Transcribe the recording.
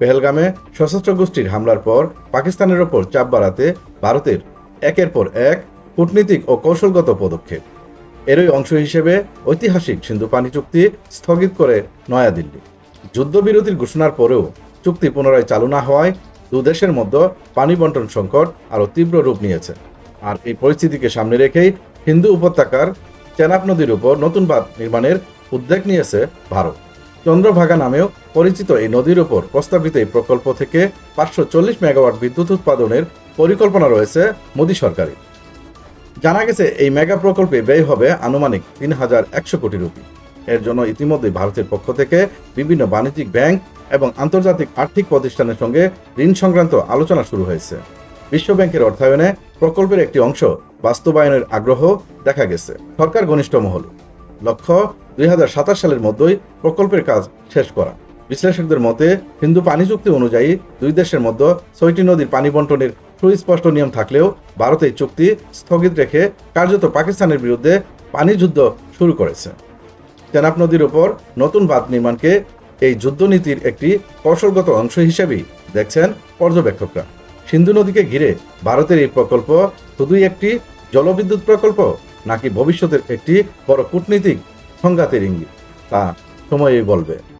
পেহেলগামে সশস্ত্র গোষ্ঠীর হামলার পর পাকিস্তানের ওপর চাপ বাড়াতে ভারতের একের পর এক কূটনীতিক ও কৌশলগত পদক্ষেপ। এরই অংশ হিসেবে ঐতিহাসিক সিন্ধু পানি চুক্তি স্থগিত করে নয়াদিল্লি। যুদ্ধবিরতির ঘোষণার পরেও চুক্তি পুনরায় চালু না হওয়ায় দু দেশের মধ্যে পানি বন্টন সংকট আরও তীব্র রূপ নিয়েছে। আর এই পরিস্থিতিকে সামনে রেখেই হিন্দু উপত্যকার চেনাব নদীর উপর নতুন বাঁধ নির্মাণের উদ্যোগ নিয়েছে ভারত। চন্দ্রভাগা নামেও পরিচিত এই নদীর উপর প্রস্তাবিত এই প্রকল্প থেকে পাঁচশো চল্লিশ মেগাওয়াট বিদ্যুৎ উৎপাদনের পরিকল্পনা রয়েছে মোদী সরকারের। জানা গেছে এই মেগা প্রকল্পে ব্যয় হবে আনুমানিক তিন হাজার একশো কোটি রুপি। এর জন্য ইতিমধ্যে ভারতের পক্ষ থেকে বিভিন্ন বাণিজ্যিক ব্যাংক এবং আন্তর্জাতিক আর্থিক প্রতিষ্ঠানের সঙ্গে ঋণ সংক্রান্ত আলোচনা শুরু হয়েছে। বিশ্ব ব্যাংকের অর্থায়নে প্রকল্পের একটি অংশ বাস্তবায়নের আগ্রহ দেখা গেছে। সরকার ঘনিষ্ঠ মহল। লক্ষ্য দুই হাজার সাতাশ সালের মধ্যেই প্রকল্পের কাজ শেষ করা। বিশ্লেষকদের মতে, হিন্দু পানি চুক্তি অনুযায়ী দুই দেশের মধ্যে ছয়টি নদীর পানি বন্টনের সুস্পষ্ট নিয়ম থাকলেও ভারত এই চুক্তি স্থগিত রেখে কার্যত পাকিস্তানের বিরুদ্ধে পানি যুদ্ধ শুরু করেছে। চেনাব নদীর উপর নতুন বাঁধ নির্মাণকে এই যুদ্ধনীতির একটি কৌশলগত অংশ হিসেবেই দেখছেন পর্যবেক্ষকরা। সিন্ধু নদীকে ঘিরে ভারতের এই প্রকল্প শুধুই একটি জলবিদ্যুৎ প্রকল্প, নাকি ভবিষ্যতের একটি বড় কূটনীতিক সংঘাতের ইঙ্গিত তা সময়ই বলবে।